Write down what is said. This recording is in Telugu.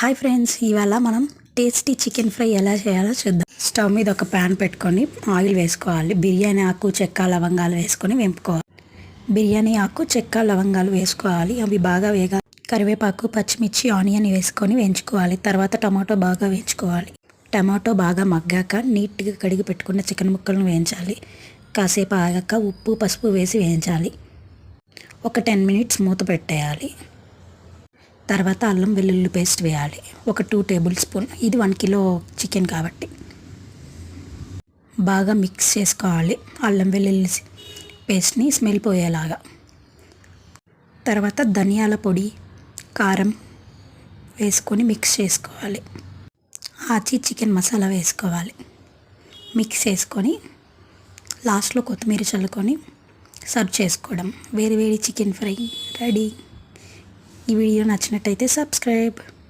హాయ్ ఫ్రెండ్స్ ఇవాళ మనం టేస్టీ చికెన్ ఫ్రై ఎలా చేయాలో చూద్దాం. స్టవ్ మీద ఒక ప్యాన్ పెట్టుకొని ఆయిల్ వేసుకోవాలి. బిర్యానీ ఆకు చెక్క లవంగాలు వేసుకొని వేపుకోవాలి. బిర్యానీ ఆకు చెక్క లవంగాలు వేసుకోవాలి. అవి బాగా వేగా కరివేపాకు పచ్చిమిర్చి ఆనియన్ వేసుకొని వేయించుకోవాలి. తర్వాత టమాటో బాగా వేయించుకోవాలి. టమాటో బాగా మగ్గాక నీట్గా కడిగి పెట్టుకున్న చికెన్ ముక్కలను వేయించాలి. కాసేపు ఆగాక ఉప్పు పసుపు వేసి వేయించాలి. ఒక టెన్ మినిట్స్ మూత పెట్టేయాలి. తర్వాత అల్లం వెల్లుల్లి పేస్ట్ వేయాలి. ఒక టూ టేబుల్ స్పూన్ ఇది వన్ కిలో చికెన్ కాబట్టి. బాగా మిక్స్ చేసుకోవాలి. అల్లం వెల్లుల్లి పేస్ట్ని స్మెల్ పోయేలాగా. తర్వాత ధనియాల పొడి కారం వేసుకొని మిక్స్ చేసుకోవాలి. ఆచి చికెన్ మసాలా వేసుకోవాలి. మిక్స్ చేసుకొని లాస్ట్లో కొత్తిమీర చల్లుకొని సర్వ్ చేసుకోవడం. వేడి వేడి చికెన్ ఫ్రై రెడీ ఈ వీడియో నచ్చినట్టయితే సబ్స్క్రైబ్.